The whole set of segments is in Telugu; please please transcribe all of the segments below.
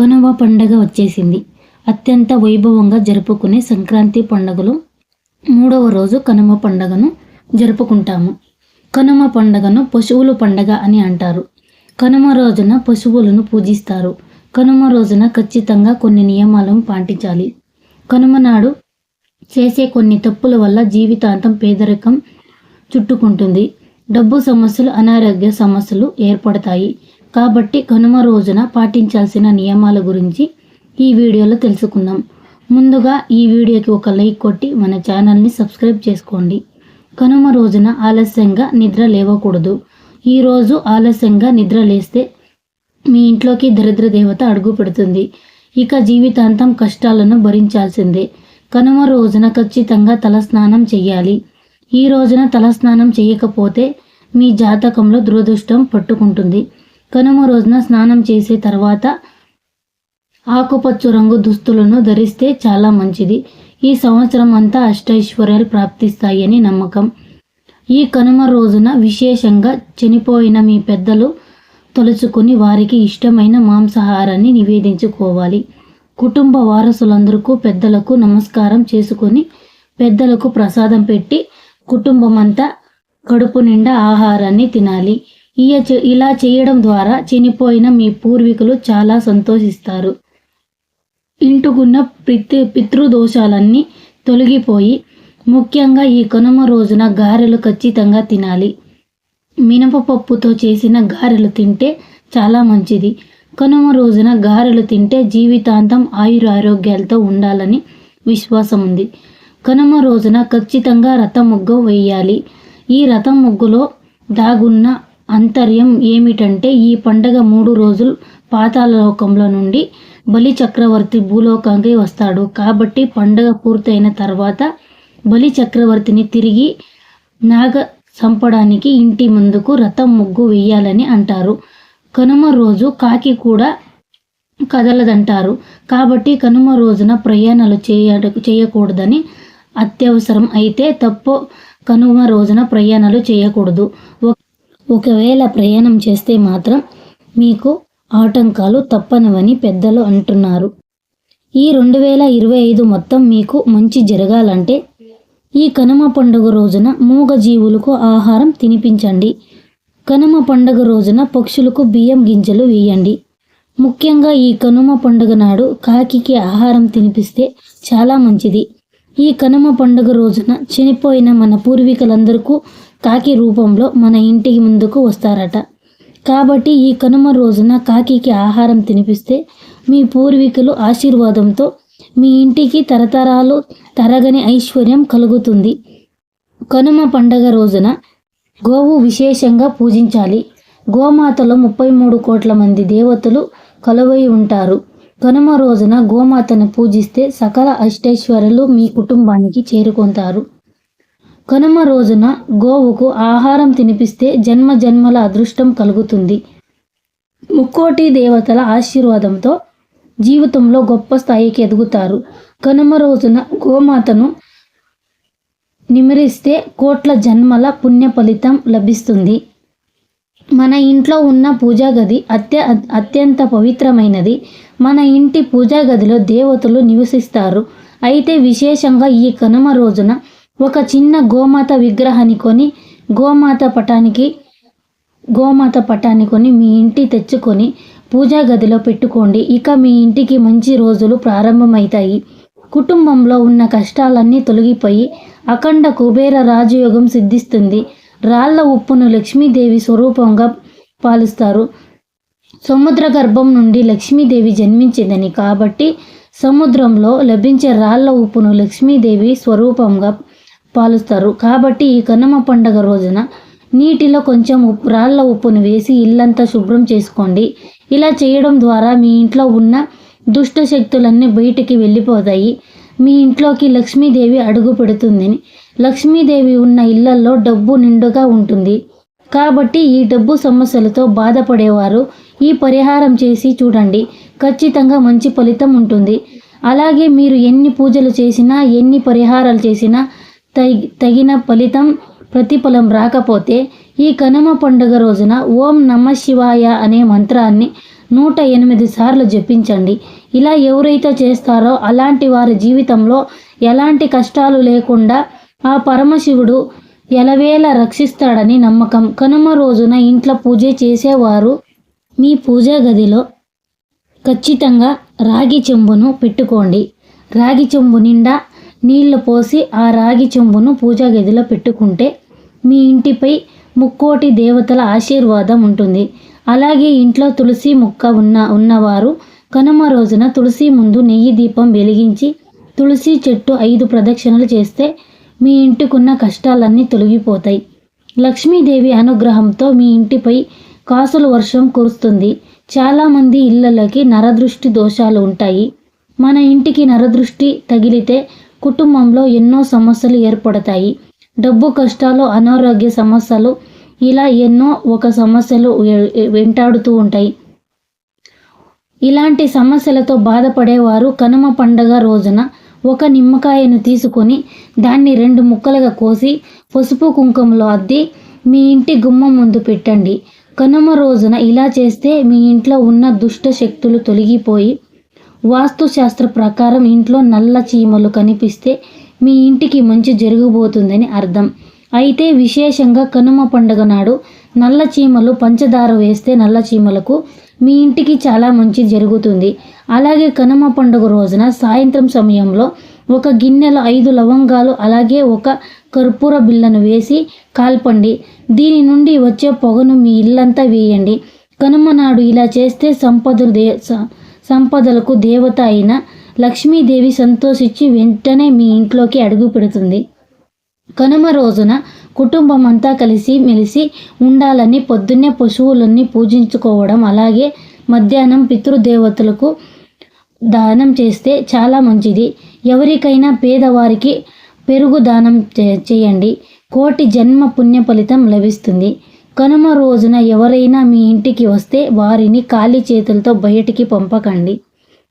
కనుమ పండగ వచ్చేసింది. అత్యంత వైభవంగా జరుపుకునే సంక్రాంతి పండుగలో మూడవ రోజు కనుమ పండగను జరుపుకుంటాము. కనుమ పండగను పశువుల పండగ అని అంటారు. కనుమ రోజున పశువులను పూజిస్తారు. కనుమ రోజున ఖచ్చితంగా కొన్ని నియమాలను పాటించాలి. కనుమ నాడు చేసే కొన్ని తప్పుల వల్ల జీవితాంతం పేదరికం చుట్టుకుంటుంది. డబ్బు సమస్యలు అనారోగ్య సమస్యలు ఏర్పడతాయి. కాబట్టి కనుమ రోజున పాటించాల్సిన నియమాల గురించి ఈ వీడియోలో తెలుసుకుందాం. ముందుగా ఈ వీడియోకి ఒక లైక్ కొట్టి మన ఛానల్ని సబ్స్క్రైబ్ చేసుకోండి. కనుమ రోజున ఆలస్యంగా నిద్ర లేవకూడదు. ఈరోజు ఆలస్యంగా నిద్ర లేస్తే మీ ఇంట్లోకి దరిద్ర దేవత అడుగు పెడుతుంది. ఇక జీవితాంతం కష్టాలను భరించాల్సిందే. కనుమ రోజున ఖచ్చితంగా తలస్నానం చేయాలి ఈ రోజున తలస్నానం చేయకపోతే మీ జాతకంలో దురదృష్టం పట్టుకుంటుంది. కనుమ రోజున స్నానం చేసే తర్వాత ఆకుపచ్చ రంగు దుస్తులను ధరిస్తే చాలా మంచిది. ఈ సంవత్సరం అంతా అష్టైశ్వర్యాలు ప్రాప్తిస్తాయని నమ్మకం. ఈ కనుమ రోజున విశేషంగా చనిపోయిన మీ పెద్దలు తలుచుకుని వారికి ఇష్టమైన మాంసాహారాన్ని నివేదించుకోవాలి. కుటుంబ వారసులందరికీ పెద్దలకు నమస్కారం చేసుకొని పెద్దలకు ప్రసాదం పెట్టి కుటుంబం అంతా కడుపు నిండా ఆహారాన్ని తినాలి. ఇలా చేయడం ద్వారా చనిపోయిన మీ పూర్వీకులు చాలా సంతోషిస్తారు. ఇంటుకున్న పితృ పితృదోషాలన్నీ తొలగిపోయి ముఖ్యంగా ఈ కనుమ రోజున గారెలు ఖచ్చితంగా తినాలి. మినపపప్పుతో చేసిన గారెలు తింటే చాలా మంచిది. కనుమ రోజున గారెలు తింటే జీవితాంతం ఆయుర ఆరోగ్యాలతో ఉండాలని విశ్వాసం ఉంది. కనుమ రోజున ఖచ్చితంగా రథం ముగ్గు వేయాలి. ఈ రథం ముగ్గులో దాగున్న అంతర్యం ఏమిటంటే ఈ పండగ మూడు రోజులు పాతాళలోకంలో నుండి బలి చక్రవర్తి భూలోకానికి వస్తాడు. కాబట్టి పండగ పూర్తయిన తర్వాత బలి చక్రవర్తిని తిరిగి నాగ చంపడానికి ఇంటి ముందుకు రథం ముగ్గు వేయాలని అంటారు. కనుమ రోజు కాకి కూడా కదలదంటారు. కాబట్టి కనుమ రోజున ప్రయాణాలు చేయ చేయకూడదని అత్యవసరం అయితే తప్ప కనుమ రోజున ప్రయాణాలు చేయకూడదు. ఒకవేళ ప్రయాణం చేస్తే మాత్రం మీకు ఆటంకాలు తప్పనివని పెద్దలు అంటున్నారు. ఈ రెండు వేల ఇరవై ఐదు మొత్తం మీకు మంచి జరగాలంటే ఈ కనుమ పండుగ రోజున మూగ జీవులకు ఆహారం తినిపించండి. కనుమ పండుగ రోజున పక్షులకు బియ్యం గింజలు వేయండి. ముఖ్యంగా ఈ కనుమ పండుగ నాడు కాకికి ఆహారం తినిపిస్తే చాలా మంచిది. ఈ కనుమ పండుగ రోజున చనిపోయిన మన పూర్వీకులందరికీ కాకి రూపంలో మన ఇంటికి ముందుకు వస్తారట. కాబట్టి ఈ కనుమ రోజున కాకికి ఆహారం తినిపిస్తే మీ పూర్వీకులు ఆశీర్వాదంతో మీ ఇంటికి తరతరాలు తరగని ఐశ్వర్యం కలుగుతుంది. కనుమ పండగ రోజున గోవు విశేషంగా పూజించాలి. గోమాతలో ముప్పై మూడు కోట్ల మంది దేవతలు కలువై ఉంటారు. కనుమ రోజున గోమాతను పూజిస్తే సకల అష్టైశ్వరులు మీ కుటుంబానికి చేరుకుంటారు. కనుమ రోజున గోవుకు ఆహారం తినిపిస్తే జన్మ జన్మల అదృష్టం కలుగుతుంది. ముక్కోటి దేవతల ఆశీర్వాదంతో జీవితంలో గొప్ప స్థాయికి ఎదుగుతారు. కనుమ రోజున గోమాతను నిమిరిస్తే కోట్ల జన్మల పుణ్య ఫలితం లభిస్తుంది. మన ఇంట్లో ఉన్న పూజా గది అత్య అత్యంత పవిత్రమైనది. మన ఇంటి పూజా గదిలో దేవతలు నివసిస్తారు. అయితే విశేషంగా ఈ కనుమ రోజున ఒక చిన్న గోమాత విగ్రహాన్ని కొని గోమాత పటానికి గోమాత పటాన్ని కొని మీ ఇంటి తెచ్చుకొని పూజా గదిలో పెట్టుకోండి. ఇక మీ ఇంటికి మంచి రోజులు ప్రారంభమవుతాయి కుటుంబంలో ఉన్న కష్టాలన్నీ తొలగిపోయి అఖండ కుబేర రాజయోగం సిద్ధిస్తుంది. రాళ్ళ ఉప్పును లక్ష్మీదేవి స్వరూపంగా పాలుస్తారు. సముద్ర గర్భం నుండి లక్ష్మీదేవి జన్మించిందని కాబట్టి సముద్రంలో లభించే రాళ్ళ ఉప్పును లక్ష్మీదేవి స్వరూపంగా పాలుస్తారు. కాబట్టి ఈ కనుమ పండగ రోజున నీటిలో కొంచెం ఉప్పు రాళ్ళ ఉప్పును వేసి ఇల్లంతా శుభ్రం చేసుకోండి. ఇలా చేయడం ద్వారా మీ ఇంట్లో ఉన్న దుష్ట శక్తులన్నీ బయటికి వెళ్ళిపోతాయి. మీ ఇంట్లోకి లక్ష్మీదేవి అడుగు పెడుతుందని లక్ష్మీదేవి ఉన్న ఇళ్ళలో డబ్బు నిండుగా ఉంటుంది. కాబట్టి ఈ డబ్బు సమస్యలతో బాధపడేవారు ఈ పరిహారం చేసి చూడండి. ఖచ్చితంగా మంచి ఫలితం ఉంటుంది. అలాగే మీరు ఎన్ని పూజలు చేసినా ఎన్ని పరిహారాలు చేసినా తగిన ఫలితం ప్రతిఫలం రాకపోతే ఈ కనుమ పండుగ రోజున ఓం నమ శివాయ అనే మంత్రాన్ని నూట ఎనిమిది సార్లు జపించండి. ఇలా ఎవరైతే చేస్తారో అలాంటి వారి జీవితంలో ఎలాంటి కష్టాలు లేకుండా ఆ పరమశివుడు ఎలవేళ రక్షిస్తాడని నమ్మకం. కనుమ రోజున ఇంట్లో పూజ చేసేవారు మీ పూజా గదిలో ఖచ్చితంగా రాగి చెంబును పెట్టుకోండి. రాగి చెంబు నిండా నీళ్ళు పోసి ఆ రాగి చెంబును పూజా గదిలో పెట్టుకుంటే మీ ఇంటిపై ముక్కోటి దేవతల ఆశీర్వాదం ఉంటుంది. అలాగే ఇంట్లో తులసి ముక్క ఉన్న ఉన్నవారు కనుమ రోజున తులసి ముందు నెయ్యి దీపం వెలిగించి తులసి చెట్టు ఐదు ప్రదక్షిణలు చేస్తే మీ ఇంటికున్న కష్టాలన్నీ తొలగిపోతాయి. లక్ష్మీదేవి అనుగ్రహంతో మీ ఇంటిపై కాసుల వర్షం కురుస్తుంది. చాలామంది ఇళ్ళకి నరదృష్టి దోషాలు ఉంటాయి. మన ఇంటికి నరదృష్టి తగిలితే కుటుంబంలో ఎన్నో సమస్యలు ఏర్పడతాయి. డబ్బు కష్టాలు అనారోగ్య సమస్యలు ఇలా ఎన్నో ఒక సమస్యలు వెంటాడుతూ ఉంటాయి. ఇలాంటి సమస్యలతో బాధపడేవారు కనుమ పండగ రోజున ఒక నిమ్మకాయను తీసుకొని దాన్ని రెండు ముక్కలుగా కోసి పసుపు కుంకుమలో అద్ది మీ ఇంటి గుమ్మం ముందు పెట్టండి. కనుమ రోజున ఇలా చేస్తే మీ ఇంట్లో ఉన్న దుష్ట శక్తులు తొలగిపోయి వాస్తుశాస్త్ర ప్రకారం ఇంట్లో నల్ల చీమలు కనిపిస్తే మీ ఇంటికి మంచి జరగబోతుందని అర్థం. అయితే విశేషంగా కనుమ పండుగ నాడు నల్ల చీమలు పంచదార వేస్తే నల్ల చీమలకు మీ ఇంటికి చాలా మంచి జరుగుతుంది. అలాగే కనుమ పండుగ రోజున సాయంత్రం సమయంలో ఒక గిన్నెలో ఐదు లవంగాలు అలాగే ఒక కర్పూర బిళ్ళను వేసి కాల్పండి. దీని నుండి వచ్చే పొగను మీ ఇల్లంతా వేయండి. కనుమ నాడు ఇలా చేస్తే సంపదలు దే సంపదలకు దేవత అయిన లక్ష్మీదేవి సంతోషించి వెంటనే మీ ఇంట్లోకి అడుగు పెడుతుంది. కనుమ రోజున కుటుంబం అంతా కలిసి మెలిసి ఉండాలని పొద్దున్నే పశువులన్నీ పూజించుకోవడం అలాగే మధ్యాహ్నం పితృదేవతలకు దానం చేస్తే చాలా మంచిది. ఎవరికైనా పేదవారికి పెరుగు దానం చే- చేయండి. కోటి జన్మ పుణ్య ఫలితం లభిస్తుంది. కనుమ రోజున ఎవరైనా మీ ఇంటికి వస్తే వారిని ఖాళీ చేతులతో బయటికి పంపకండి.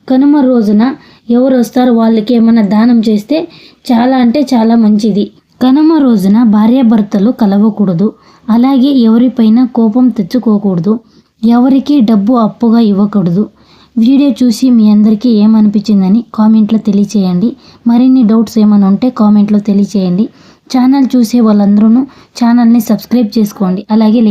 కనుమ రోజున ఎవరు వస్తారో వాళ్ళకి ఏమైనా దానం చేస్తే చాలా అంటే చాలా మంచిది. కనుమ రోజున భార్యాభర్తలు కలవకూడదు. అలాగే ఎవరిపైన కోపం తెచ్చుకోకూడదు. ఎవరికి డబ్బు అప్పుగా ఇవ్వకూడదు. వీడియో చూసి మీ అందరికీ ఏమనిపించిందని కామెంట్లో తెలియచేయండి. మరిన్ని డౌట్స్ ఏమైనా ఉంటే కామెంట్లో తెలియచేయండి. ఛానల్ చూసే వాళ్ళందరూ ఛానల్ని సబ్స్క్రైబ్ చేసుకోండి. అలాగే లైక్